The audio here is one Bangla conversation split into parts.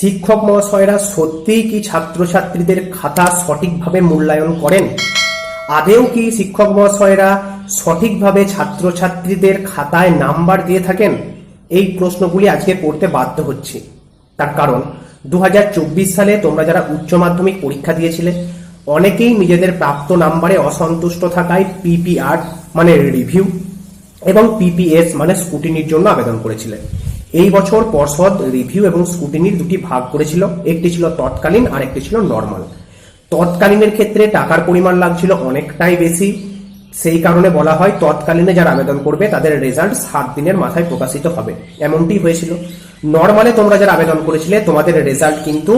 শিক্ষক মহাশয়রা সত্যিই কি ছাত্রছাত্রীদের খাতা সঠিকভাবে মূল্যায়ন করেন? আদেও কি শিক্ষক মহাশয়রা সঠিকভাবে ছাত্রছাত্রীদের খাতায় নাম্বার দিয়ে থাকেন? এই প্রশ্নগুলি আজকে পড়তে বাধ্য হচ্ছি। তার কারণ দু হাজার চব্বিশ সালে তোমরা যারা উচ্চ মাধ্যমিক পরীক্ষা দিয়েছিলে, অনেকেই নিজেদের প্রাপ্ত নাম্বারে অসন্তুষ্ট থাকায় পিপিআর মানে রিভিউ এবং পিপিএস মানে স্কুটিনির জন্য আবেদন করেছিলেন এই বছর পর্ষদ রিভিউ এবং স্কুটিনির দুটি ভাগ করেছিল। একটি ছিল তৎকালীন আর একটি ছিল নর্মাল তৎকালীনের ক্ষেত্রে টাকার পরিমাণ লাগছিল অনেকটাই বেশি। সেই কারণে বলা হয়, তৎকালীনে যারা আবেদন করবে, তাদের রেজাল্ট সাত দিনের মাথায় প্রকাশিত হবে। এমনটি হয়েছিল। নর্মালে তোমরা যারা আবেদন করেছিলে, তোমাদের রেজাল্ট কিন্তু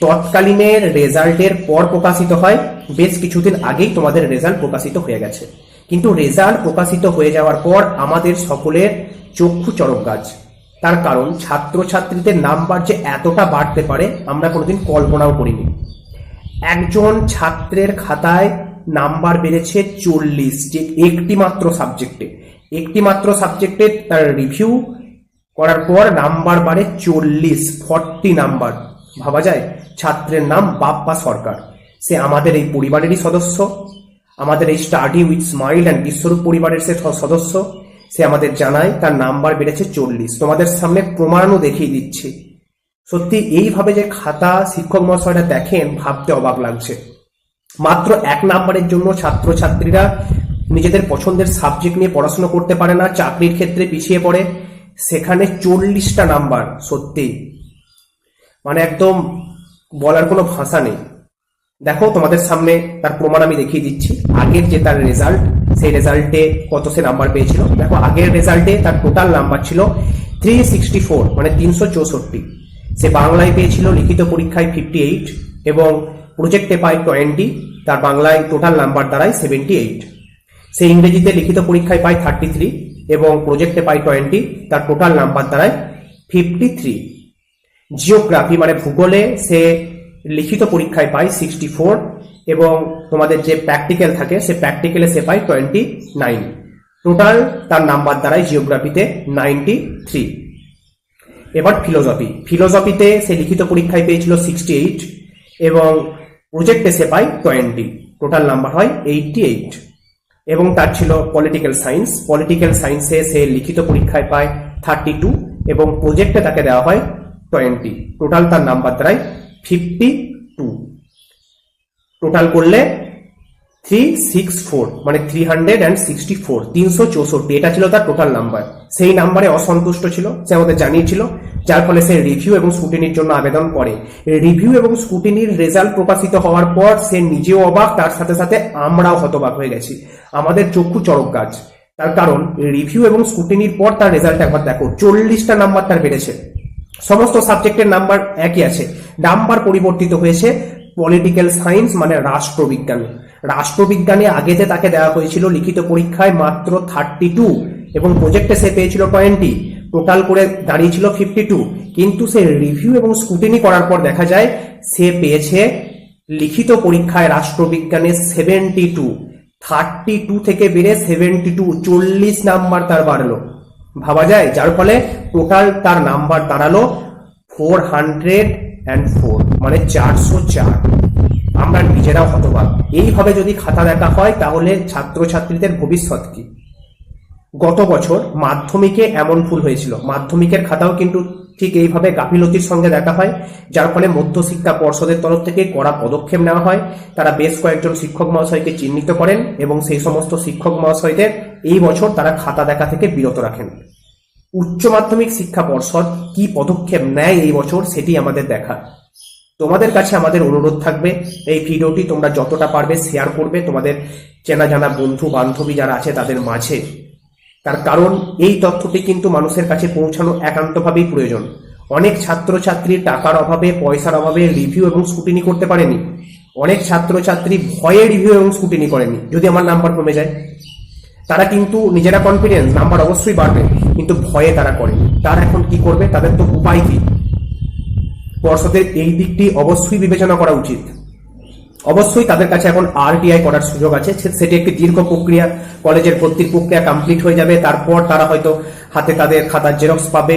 তৎকালীনের রেজাল্টের পর প্রকাশিত হয়। বেশ কিছুদিন আগেই তোমাদের রেজাল্ট প্রকাশিত হয়ে গেছে। কিন্তু রেজাল্ট প্রকাশিত হয়ে যাওয়ার পর আমাদের সকলের চক্ষু চরক গাছ তার কারণ, ছাত্রছাত্রীদের নাম্বার যে এতটা বাড়তে পারে, আমরা কোনোদিন কল্পনাও করিনি। একজন ছাত্রের খাতায় নাম্বার বেড়েছে চল্লিশ, যে একটি মাত্র সাবজেক্টে। একটি মাত্র সাবজেক্টে তার রিভিউ করার পর নাম্বার বাড়ে চল্লিশ ফর্টি নাম্বার। ভাবা যায়, ছাত্রের নাম বাপ্পা সরকার। সে আমাদের এই পরিবারেরই সদস্য, আমাদের এই study with smile and Biswarup পরিবারের সে সদস্য। সে আমাদের জানায়, তার নাম্বার বেড়েছে চল্লিশ। তোমাদের সামনে প্রমাণও দেখিয়ে দিচ্ছি। সত্যি, এইভাবে যে খাতা শিক্ষক মহাশয়রা দেখেন, ভাবতে অবাক লাগছে। মাত্র এক নাম্বারের জন্য ছাত্রছাত্রীরা নিজেদের পছন্দের সাবজেক্ট নিয়ে পড়াশোনা করতে পারে না, চাকরির ক্ষেত্রে পিছিয়ে পড়ে। সেখানে চল্লিশটা নাম্বার, সত্যি। মানে একদম বলার কোনো ভাষা নেই। দেখো, তোমাদের সামনে তার প্রমাণ আমি দেখিয়ে দিচ্ছি। আগের যে তার রেজাল্ট সেই রেজাল্টে কত সে নাম্বার পেয়েছিল? দেখো, আগের রেজাল্টে তার টোটাল নাম্বার ছিল থ্রি সিক্সটি ফোর মানে তিনশো চৌষট্টি। সে বাংলায় পেয়েছিল লিখিত পরীক্ষায় ফিফটি এইট এবং প্রজেক্টে পায় টোয়েন্টি তার বাংলায় টোটাল নাম্বার দাঁড়ায় সেভেন্টি এইট সে ইংরেজিতে লিখিত পরীক্ষায় পায় থার্টি থ্রি এবং প্রজেক্টে পায় টোয়েন্টি তার টোটাল নাম্বার দাঁড়ায় ফিফটি থ্রি জিওগ্রাফি মানে ভূগোলে সে লিখিত পরীক্ষায় পায় সিক্সটি ফোর এবং তোমাদের যে প্র্যাকটিক্যাল থাকে সে প্র্যাকটিক্যালে সে পায় টোয়েন্টি নাইন টোটাল তার নাম্বার দাঁড়ায় জিওগ্রাফিতে নাইনটি থ্রি এবার ফিলোসফি ফিলোসফিতে সে লিখিত পরীক্ষায় পেয়েছিল সিক্সটি এইট এবং প্রজেক্টে সে পায় টোয়েন্টি টোটাল নাম্বার হয় এইটটি এইট এবং তার ছিল পলিটিক্যাল সায়েন্স পলিটিক্যাল সায়েন্সে সে লিখিত পরীক্ষায় পায় থার্টি টু এবং প্রজেক্টে তাকে দেওয়া হয় টোয়েন্টি টোটাল তার নাম্বার দাঁড়ায় ফিফটি টু টোটাল করলে থ্রি সিক্স ফোর মানে three hundred and sixty four তিনশো চৌষট্টি, এটা ছিল তার টোটাল নাম্বার সেই নাম্বারে অসন্তুষ্ট ছিল, সে আমাদের জানিয়েছিল, যার ফলে সে রিভিউ এবং স্কুটিনির জন্য আবেদন করে। রিভিউ এবং স্কুটিনির রেজাল্ট প্রকাশিত হওয়ার পর সে নিজেও অবাক, তার সাথে সাথে আমরাও হতবাক হয়ে গেছি। আমাদের চক্ষু চড়ক গাছ। তার কারণ রিভিউ এবং স্কুটিনির পর তার রেজাল্ট একবার দেখো, চল্লিশটা নাম্বার তার বেড়েছে। সমস্ত সাবজেক্টের নাম্বার একই আছে। নাম্বার পরিবর্তিত হয়েছে পলিটিক্যাল সায়েন্স মানে রাষ্ট্রবিজ্ঞান। রাষ্ট্রবিজ্ঞানে আগেতে তাকে দেওয়া হয়েছিল লিখিত পরীক্ষায় মাত্র থার্টি টু এবং প্রজেক্টে সে পেয়েছিল টোয়েন্টি টোটাল করে দাঁড়িয়েছিল ফিফটি টু কিন্তু সে রিভিউ এবং স্কুটিনি করার পর দেখা যায় সে পেয়েছে লিখিত পরীক্ষায় রাষ্ট্রবিজ্ঞানে সেভেন্টি টু থার্টি টু থেকে বেড়ে সেভেন্টি টু চল্লিশ নাম্বার তার বাড়লো। ভাবা যায়, যার ফলে টোটাল তার নাম্বার দাঁড়াল ফোর হান্ড্রেড অ্যান্ড ফোর মানে চারশো চার। আমরা নিজেরাও হতবাক। এইভাবে যদি খাতা দেখা হয়, তাহলে ছাত্রছাত্রীদের ভবিষ্যৎ কি? গত বছর মাধ্যমিকে এমন ভুল হয়েছিল। মাধ্যমিকের খাতাও কিন্তু ঠিক এইভাবে গাফিলতির সঙ্গে দেখা হয়, যার ফলে মধ্যশিক্ষা পর্ষদের তরফ থেকে কড়া পদক্ষেপ নেওয়া হয়। তারা বেশ কয়েকজন শিক্ষক মহাশয়কে চিহ্নিত করেন এবং সেই সমস্ত শিক্ষক মহাশয়দের এই বছর তারা খাতা দেখা থেকে বিরত রাখেন। উচ্চ মাধ্যমিক শিক্ষা পর্ষদ কি পদক্ষেপ নেয় এই বছর সেটি আমাদের দেখা তোমাদের কাছে আমাদের অনুরোধ থাকবে, এই ভিডিওটি তোমরা যতটা পারবে শেয়ার করবে, তোমাদের চেনা জানা বন্ধু, বান্ধবী যারা আছে তাদের মাঝে। তার কারণ, এই তথ্যটি কিন্তু মানুষের কাছে পৌঁছানো একান্তভাবেই প্রয়োজন। অনেক ছাত্রছাত্রী টাকার অভাবে, পয়সার অভাবে রিভিউ এবং স্কুটিনি করতে পারেনি। অনেক ছাত্রছাত্রী ভয়ে রিভিউ এবং স্কুটিনি করেনি। যদি আমার নাম্বার কমে যায়। তারা কিন্তু নিজেরা কনফিডেন্স নাম্বার অবশ্যই বাড়বে, কিন্তু ভয়ে তারা করে তারা এখন কি করবে? তাদের তো উপায় কি? পর্ষদের এই দিকটি অবশ্যই বিবেচনা করা উচিত। অবশ্যই তাদের কাছে এখন আরটিআই করার সুযোগ আছে। সেটি একটি দীর্ঘ প্রক্রিয়া, কলেজের ভর্তির প্রক্রিয়া কমপ্লিট হয়ে যাবে, তারপর তারা হয়তো হাতে তাদের খাতার জেরক্স পাবে।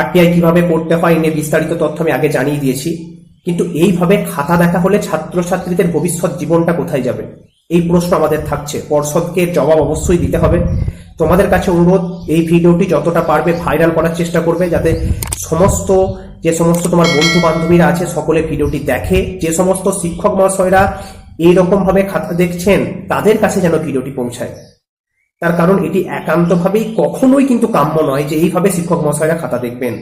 আরটিআই কীভাবে করতে হয় নিয়ে বিস্তারিত তথ্য আমি আগে জানিয়ে দিয়েছি। কিন্তু এইভাবে খাতা দেখা হলে ছাত্রছাত্রীদের ভবিষ্যৎ জীবনটা কোথায় যাবে? এই প্রশ্ন আমাদের থাকছে। পর্ষদকে জবাব অবশ্যই দিতে হবে। তোমাদের কাছে অনুরোধ, এই ভিডিওটি যতটা পারবে ভাইরাল করার চেষ্টা করবে যাতে সমস্ত, যে সমস্ত তোমার বন্ধু বান্ধবীরা আছে, সকলে ভিডিওটি দেখে, যে সমস্ত শিক্ষক মহাশয়রা এইরকম ভাবে খাতা দেখছেন, তাদের কাছে যেন ভিডিওটি পৌঁছায়। তার কারণ এটি একান্তভাবেই কখনোই কিন্তু কাম্য নয় যে এইভাবে শিক্ষক মহাশয়রা খাতা দেখবেন।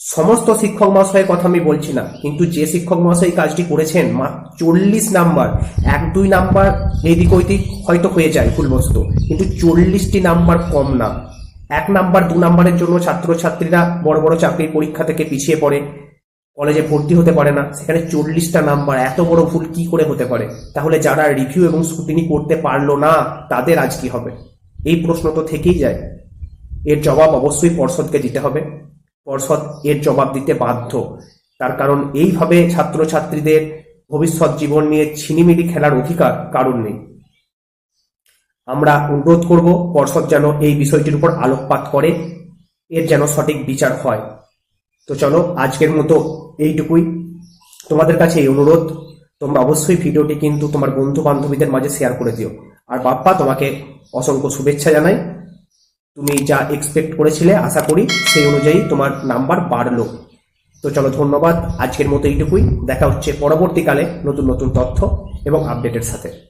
সমস্ত শিক্ষক মহাশয়ের কথা আমি বলছি না, কিন্তু যে শিক্ষক মহাশয় কাজটি করেছেন, মাত্র চল্লিশ নাম্বার, এক দুই নাম্বার এদিক ওইদিক হয়তো হয়ে যায় ভুলবস্তু কিন্তু চল্লিশটি নাম্বার কম না। এক নাম্বার, দু নাম্বারের জন্য ছাত্রছাত্রীরা বড় বড় চাকরির পরীক্ষা থেকে পিছিয়ে পড়ে, কলেজে ভর্তি হতে পারে না, সেখানে চল্লিশটা নাম্বার, এত বড় ভুল কি করে হতে পারে? তাহলে যারা রিভিউ এবং স্কুটিনি করতে পারল না, তাদের আজ কি হবে? এই প্রশ্ন তো থেকেই যায়। এর জবাব অবশ্যই পর্ষদকে দিতে হবে। পর্ষদ এর জবাব দিতে বাধ্য। তার কারণ এইভাবে ছাত্রছাত্রীদের ভবিষ্যৎ জীবন নিয়ে ছিনিমিনি খেলার অধিকার কারণ নেই। আমরা অনুরোধ করব, পর্ষদ যেন এই বিষয়টির উপর আলোকপাত করে, এর যেন সঠিক বিচার হয়। তো চলো, আজকের মতো এইটুকুই। তোমাদের কাছে এই অনুরোধ, তোমরা অবশ্যই ভিডিওটি কিন্তু তোমার বন্ধু বান্ধবীদের মাঝে শেয়ার করে দিও। আর বাপ্পা, তোমাকে অসংখ্য শুভেচ্ছা জানাই। তুমি যা এক্সপেক্ট করেছিলে, আশা করি সেই অনুযায়ী তোমার নাম্বার বাড়লো। তো চলো, ধন্যবাদ। আজকের মতো এইটুকুই। দেখা হচ্ছে পরবর্তীকালে নতুন নতুন তথ্য এবং আপডেটের সাথে।